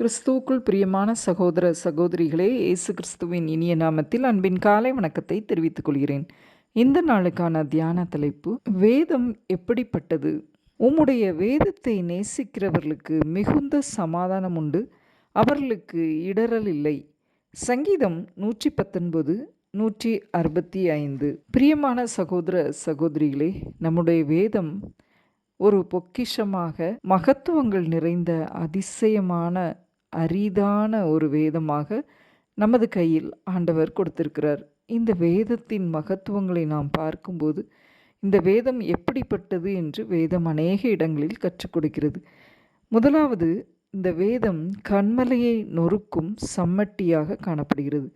கிறிஸ்துவுக்குள் பிரியமான சகோதர சகோதரிகளே இயேசு கிறிஸ்துவின் இனிய நாமத்தில் அன்பின் காலை வணக்கத்தை தெரிவித்துக் கொள்கிறேன். இந்த நாளுக்கான தியான தலைப்பு வேதம் எப்படிப்பட்டது? உம்முடைய வேதத்தை நேசிக்கிறவர்களுக்கு மிகுந்த சமாதானம் உண்டு அவர்களுக்கு இடரல் இல்லை. சங்கீதம் நூற்றி பத்தொன்பது நூற்றி அறுபத்தி ஐந்து பிரியமான சகோதர சகோதரிகளே நம்முடைய வேதம் ஒரு பொக்கிஷமாக மகத்துவங்கள் நிறைந்த அதிசயமான அரிதான ஒரு வேதமாக நமது கையில் ஆண்டவர் கொடுத்திருக்கிறார். இந்த வேதத்தின் மகத்துவங்களை நாம் பார்க்கும்போது இந்த வேதம் எப்படிப்பட்டது என்று வேதம் அநேக இடங்களில் கற்றுக் கொடுக்கிறது. முதலாவது இந்த வேதம் கண்மலையை நொறுக்கும் சம்மட்டியாக காணப்படுகிறது.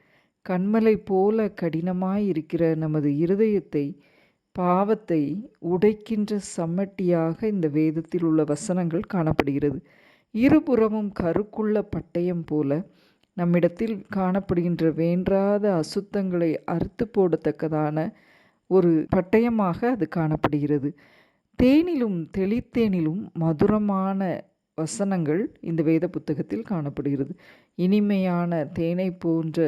கண்மலை போல கடினமாயிருக்கிற நமது இருதயத்தை பாவத்தை உடைக்கின்ற சம்மட்டியாக இந்த வேதத்தில் உள்ள வசனங்கள் காணப்படுகிறது. இருபுறமும் கருக்குள்ள பட்டயம் போல நம்மிடத்தில் காணப்படுகின்ற வேண்டாத அசுத்தங்களை அறுத்து போடத்தக்கதான ஒரு பட்டயமாக அது காணப்படுகிறது. தேனிலும் தெளித்தேனிலும் மதுரமான வசனங்கள் இந்த வேத புத்தகத்தில் காணப்படுகிறது. இனிமையான தேனை போன்ற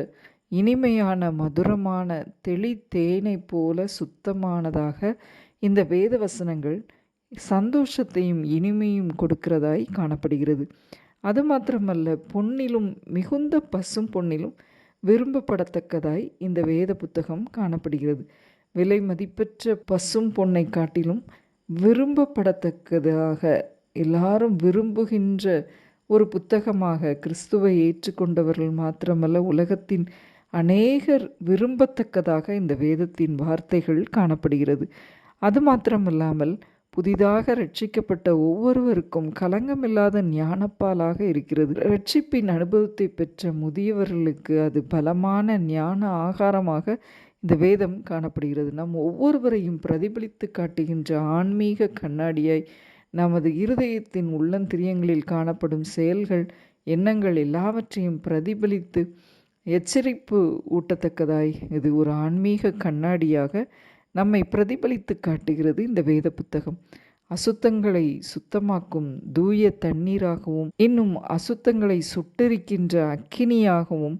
இனிமையான மதுரமான தெளித்தேனை போல சுத்தமானதாக இந்த வேத வசனங்கள் சந்தோஷத்தையும் இனிமையும் கொடுக்கிறதாய் காணப்படுகிறது. அது மாத்திரமல்ல பொன்னிலும் மிகுந்த பசும் பொன்னிலும் விரும்பப்படத்தக்கதாய் இந்த வேத புத்தகம் காணப்படுகிறது. விலை மதிப்பற்ற பசும் பொன்னை காட்டிலும் விரும்பப்படத்தக்கதாக எல்லாரும் விரும்புகின்ற ஒரு புத்தகமாக கிறிஸ்துவை ஏற்றுக்கொண்டவர்கள் மாத்திரமல்ல உலகத்தின் அநேகர் விரும்பத்தக்கதாக இந்த வேதத்தின் வார்த்தைகள் காணப்படுகிறது. அது மாத்திரமல்லாமல் புதிதாக ரட்சிக்கப்பட்ட ஒவ்வொருவருக்கும் கலங்கமில்லாத ஞானப்பாலாக இருக்கிறது. ரட்சிப்பின் அனுபவத்தை பெற்ற முதியவர்களுக்கு அது பலமான ஞான ஆகாரமாக இந்த வேதம் காணப்படுகிறது. நம் ஒவ்வொருவரையும் பிரதிபலித்து காட்டுகின்ற ஆன்மீக கண்ணாடியாய் நமது இருதயத்தின் உள்ளந்திரியங்களில் காணப்படும் செயல்கள் எண்ணங்கள் எல்லாவற்றையும் பிரதிபலித்து எச்சரிப்பு ஊட்டத்தக்கதாய் இது ஒரு ஆன்மீக கண்ணாடியாக நம்மை பிரதிபலித்து காட்டுகிறது இந்த வேத புத்தகம். அசுத்தங்களை சுத்தமாக்கும் தூய தண்ணீராகவும் இன்னும் அசுத்தங்களை சுட்டெரிக்கின்ற அக்கினியாகவும்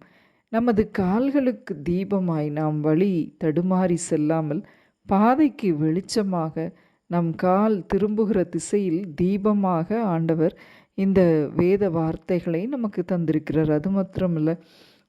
நமது கால்களுக்கு தீபமாய் நாம் வழி தடுமாறி செல்லாமல் பாதைக்கு வெளிச்சமாக நம் கால் திரும்புகிற திசையில் தீபமாக ஆண்டவர் இந்த வேத வார்த்தைகளை நமக்கு தந்திருக்கிறார். அது மாத்திரமில்லை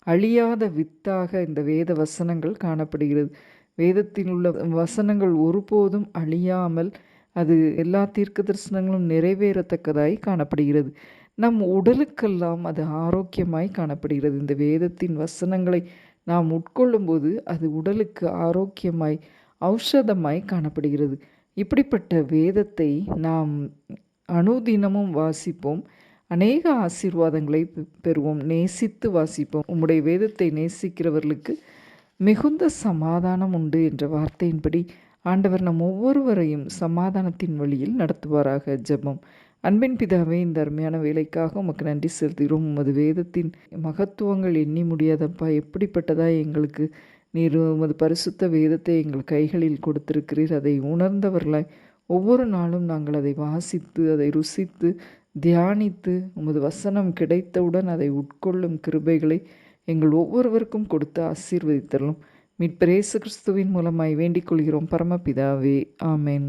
அழியாத வித்தாக இந்த வேத வசனங்கள் காணப்படுகிறது. வேதத்தில் உள்ள வசனங்கள் ஒருபோதும் அழியாமல் அது எல்லா தீர்க்க தரிசனங்களும் நிறைவேறத்தக்கதாய் காணப்படுகிறது. நம் உடலுக்கெல்லாம் அது ஆரோக்கியமாய் காணப்படுகிறது. இந்த வேதத்தின் வசனங்களை நாம் உட்கொள்ளும்போது அது உடலுக்கு ஆரோக்கியமாய் ஔஷதமாய் காணப்படுகிறது. இப்படிப்பட்ட வேதத்தை நாம் அணுதினமும் வாசிப்போம். அநேக ஆசீர்வாதங்களை பெறுவோம். நேசித்து வாசிப்போம். உம்முடைய வேதத்தை நேசிக்கிறவர்களுக்கு மிகுந்த சமாதானம் உண்டு என்ற வார்த்தையின்படி ஆண்டவர் நம் ஒவ்வொருவரையும் சமாதானத்தின் வழியில் நடத்துவாராக ஜெபம். அன்பின் பிதாவே இந்த அருமையான வேலைக்காக உமக்கு நன்றி செலுத்துகிறோம். உமது வேதத்தின் மகத்துவங்கள் எண்ணி முடியாதப்பா எப்படிப்பட்டதா எங்களுக்கு? நீர் உமது பரிசுத்த வேதத்தை எங்கள் கைகளில் கொடுத்திருக்கிறீர். அதை உணர்ந்தவர்களாய் ஒவ்வொரு நாளும் நாங்கள் அதை வாசித்து அதை ருசித்து தியானித்து உமது வசனம் கிடைத்தவுடன் அதை உட்கொள்ளும் கிருபைகளை எங்கள் ஒவ்வொருவருக்கும் கொடுத்து ஆசீர்வதித்தலும் மீட்பரேசு கிறிஸ்துவின் மூலமாய் வேண்டிக் கொள்கிறோம். பரமபிதாவே ஆமேன்.